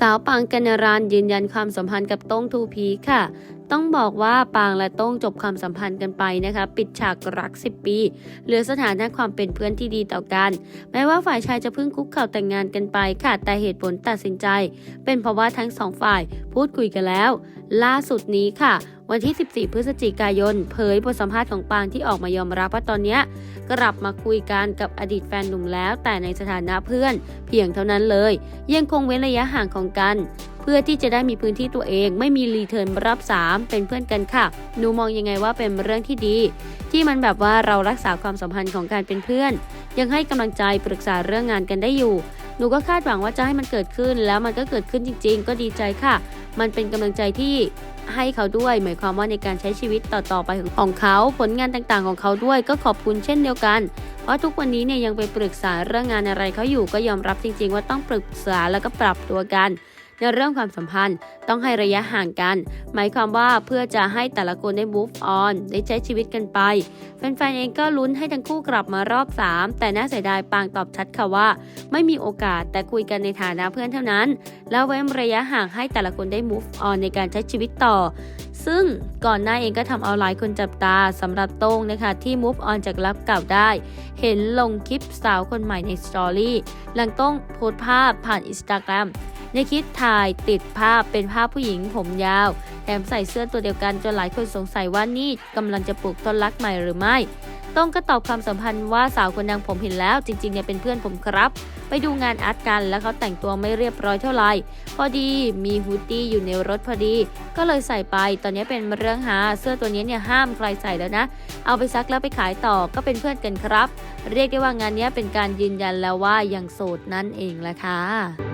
สาวปังกัญญารานยืนยันความสัมพันธ์กับโต้งทูพีค่ะ ต้องบอกว่าปางและโต้งจบความสัมพันธ์กันไปนะคะ ปิดฉากรัก 10 ปี เหลือสถานะความเป็นเพื่อนที่ดีต่อกัน แม้ว่าฝ่ายชายจะเพิ่งคุกเข่าแต่งงานกันไปค่ะแต่เหตุผลตัดสินใจ เป็นเพราะว่าทั้งสองฝ่ายพูดคุยกันแล้ว ล่าสุดนี้ค่ะวันที่ 14 พฤศจิกายน เผยบทสัมภาษณ์ของปางที่ออกมายอมรับว่าตอนนี้กลับมาคุยกันกับอดีตแฟนหนุ่มแล้ว แต่ในสถานะเพื่อน เพียงเท่านั้นเลย ยังคงเว้นระยะห่างของกัน เพื่อที่จะได้มีพื้นที่ตัวเอง ไม่มีรีเทิร์นรอบ3 เป็นเพื่อนกันค่ะหนูมองยังไงว่าเป็นเรื่องที่ดี ที่มันแบบว่าเรารักษาความสัมพันธ์ของการเป็นเพื่อน ยังให้กำลังใจปรึกษาเรื่องงานกันได้อยู่หนูก็คาดหวังว่าจะให้มันเกิดขึ้น แล้วมันก็เกิดขึ้นจริง ๆ ก็ดีใจค่ะ มันเป็นกำลังใจที่ให้เขาด้วย หมายความว่าในการใช้ชีวิตต่อๆไปของเขา ผลงานต่างๆของเขาด้วย ก็ขอบคุณเช่นเดียวกัน เพราะทุกวันนี้เนี่ยยังไปปรึกษาเรื่องงานอะไรเขาอยู่ก็ยอมรับจริง ๆ ว่าต้องปรึกษาแล้วก็ปรับตัวกัน ในเรื่องความสัมพันธ์ต้องให้ระยะห่างกัน หมายความว่าเพื่อจะให้แต่ละคนได้ move on ได้ใช้ชีวิตกันไปแฟนๆเองก็ลุ้นให้ทั้งคู่กลับมารอบ 3 แต่น่าเสียดายปางตอบชัดค่ะว่า ไม่มีโอกาสแต่คุยกันในฐานะเพื่อนเท่านั้น แล้วเว้นระยะห่างให้แต่ละคนได้ move on ในการใช้ชีวิตต่อ ซึ่งก่อนหน้าเองก็ทำเอาหลายคนจับตาสำหรับโต้งนะคะที่ move on จากรับเก่าได้ เห็นลงคลิปสาวคนใหม่ในสตอรี่หลังโต้งโพสต์ภาพผ่านอินสตาแกรม ในคลิปถ่ายติดภาพเป็นภาพผู้หญิงผมยาว แถมใส่เสื้อตัวเดียวกันจนหลายคนสงสัยว่านี่กำลังจะปลูกต้นรักใหม่หรือไม่ต้องก็ตอบความสัมพันธ์ว่าสาวคนดังผมเห็นแล้ว จริงๆเนี่ยเป็นเพื่อนผมครับ ไปดูงานอาร์ตกันแล้วเขาแต่งตัวไม่เรียบร้อยเท่าไหร่พอดีมีฮูดดี้อยู่ในรถพอดี ก็เลยใส่ไป ตอนนี้เป็นเรื่องหาเสื้อตัวนี้เนี่ยห้ามใครใส่แล้วนะ เอาไปซักแล้วไปขายต่อก็เป็นเพื่อนกันครับ เรียกได้ว่างานนี้เป็นการยืนยันแล้วว่ายังโสดนั่นเองแหละค่ะ